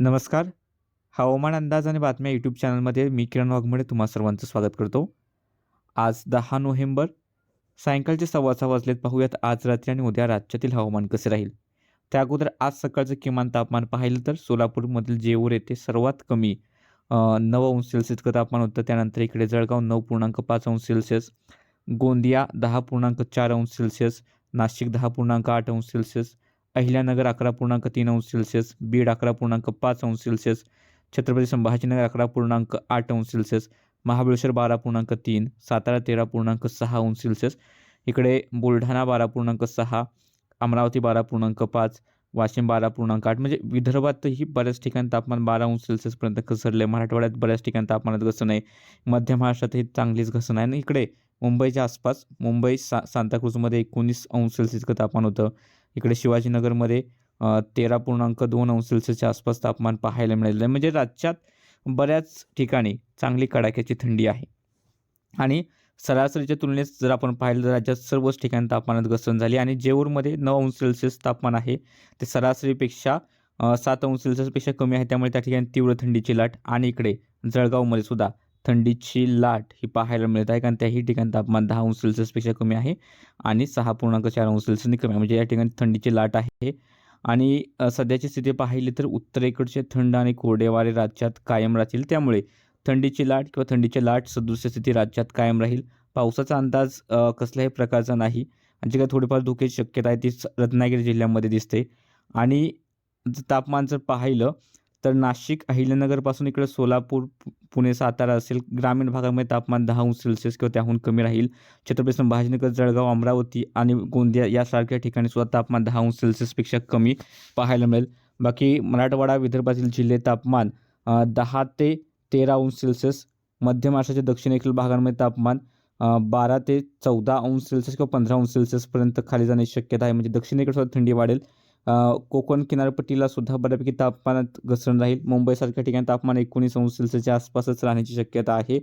नमस्कार. हवामान अंदाज आणि बातम्या यूट्यूब चॅनलमध्ये मी किरण वाघमोडे तुम्हा सर्वांचं स्वागत करतो. आज दहा नोव्हेंबर सायंकाळचे सव्वा सहा वाजलेत. पाहूयात आज रात्री आणि उद्या राज्यातील हवामान कसे राहील? त्या अगोदर आज सकाळचं किमान तापमान पाहिलं तर सोलापूरमधील जेऊर येथे सर्वात कमी नऊ अंश सेल्सिअस तापमान होतं. त्यानंतर इकडे जळगाव नऊ पूर्णांक पाच अंश सेल्सिअस गोंदिया दहा पूर्णांक चार अंश सेल्सिअस नाशिक दहा पूर्णांक आठ अंश सेल्सिअस अहिल्यानगर अकरा पूर्णांक तीन अंश सेल्सिअस बीड अकरा पूर्णांक पाच अंश सेल्सिअस छत्रपती संभाजीनगर अकरा पूर्णांक आठ अंश सेल्सिअस महाबळेश्वर बारा पूर्णांक तीन सातारा तेरा पूर्णांक सहा अंश सेल्सिअस इकडे बुलढाणा बारा पूर्णांक सहा अमरावती बारा पूर्णांक पाच वाशिम बारा पूर्णांक आठ म्हणजे विदर्भातही बऱ्याच ठिकाणी तापमान बारा अंश सेल्सिअसपर्यंत घसरले. मराठवाड्यात बऱ्याच ठिकाणी तापमानात घसरण आहे. मध्य महाराष्ट्रातही चांगलीच घसरण आहे. आणि इकडे मुंबईच्या आसपास मुंबई सा सांताक्रूजमध्ये एकोणीस अंश सेल्सिअस तापमान होतं. इकडे शिवाजीनगरमध्ये तेरा पूर्णांक दोन अंश सेल्सिअसच्या आसपास तापमान पाहायला मिळालेलं आहे. म्हणजे राज्यात बऱ्याच ठिकाणी चांगली कडाक्याची थंडी आहे. आणि सरासरीच्या तुलनेत जर आपण पाहिलं तर राज्यात सर्वच ठिकाणी तापमानात घसरण झाली आणि जेऊरमध्ये नऊ अंश सेल्सिअस तापमान आहे. ते सरासरीपेक्षा सात अंश सेल्सिअसपेक्षा कमी आहे. त्यामुळे त्या ठिकाणी तीव्र थंडीची लाट आणि इकडे जळगावमध्ये सुद्धा थंडीची लाट ही पाहायला मिळत आहे. कारण त्याही ठिकाणी तापमान दहा अंश सेल्सिअसपेक्षा कमी आहे आणि सहा पूर्णांक चार अंश सेल्सिअसने कमी आहे. म्हणजे या ठिकाणी थंडीची लाट आहे. आणि सध्याची स्थिती पाहिली तर उत्तरेकडचे थंड आणि कोरडेवारे राज्यात कायम राहतील. त्यामुळे थंडीची लाट किंवा थंडीची लाट सदृश स्थिती राज्यात कायम राहील. पावसाचा अंदाज कसल्याही प्रकारचा नाही. आणि जे काही थोडीफार धोक्याची शक्यता आहे ती रत्नागिरी जिल्ह्यामध्ये दिसते. आणि जर तापमान जर पाहिलं तर नाशिक अहिल्यानगरपासून इकडे सोलापूर पुणे सातारा असेल ग्रामीण भागामध्ये तापमान दहा अंश सेल्सिअस किंवा त्याहून कमी राहील. छत्रपती संभाजीनगर जळगाव अमरावती आणि गोंदिया यासारख्या ठिकाणी सुद्धा तापमान दहा अंश सेल्सिअसपेक्षा कमी पाहायला मिळेल. बाकी मराठवाडा विदर्भातील जिल्हे तापमान दहा ते तेरा अंश सेल्सिअस. मध्य महाराष्ट्राच्या दक्षिणेकडील भागांमध्ये तापमान बारा ते चौदा अंश सेल्सिअस किंवा पंधरा अंश सेल्सिअसपर्यंत खाली जाण्याची शक्यता आहे. म्हणजे दक्षिणेकडे सुद्धा थंडी वाढेल. कोकण किनारपट्टीला सुद्धा बऱ्यापैकी तापमानात घसरण राहील. मुंबईसारख्या ठिकाणी तापमान एकोणीस अंश सेल्सिअसच्या आसपासच राहण्याची शक्यता आहे.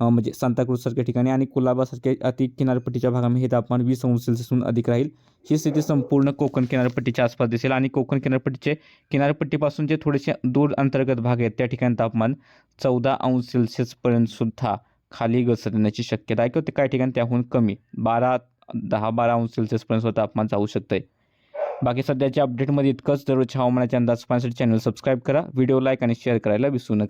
म्हणजे सांताक्रूजसारख्या ठिकाणी आणि कुलाबासारख्या अति किनारपट्टीच्या भागामध्ये हे तापमान वीस अंश सेल्सिअसहून अधिक राहील. ही स्थिती संपूर्ण कोकण किनारपट्टीच्या आसपास दिसेल आणि कोकण किनारपट्टीचे किनारपट्टीपासून जे थोडेसे दूर अंतर्गत भाग आहेत त्या ठिकाणी तापमान चौदा अंश सेल्सिअसपर्यंत सुद्धा खाली घसरण्याची शक्यता आहे. किंवा ते काही ठिकाणी त्याहून कमी बारा दहा बारा अंश सेल्सिअसपर्यंत सुद्धा तापमान जाऊ शकतं आहे बाकी सध्याच्या अपडेटमध्ये इतकंच. दररोजच्या हवामानाचे अंदाज पाहण्यासाठी चॅनल सबस्क्राईब करा. व्हिडिओ लाईक आणि शेअर करायला विसरू नका.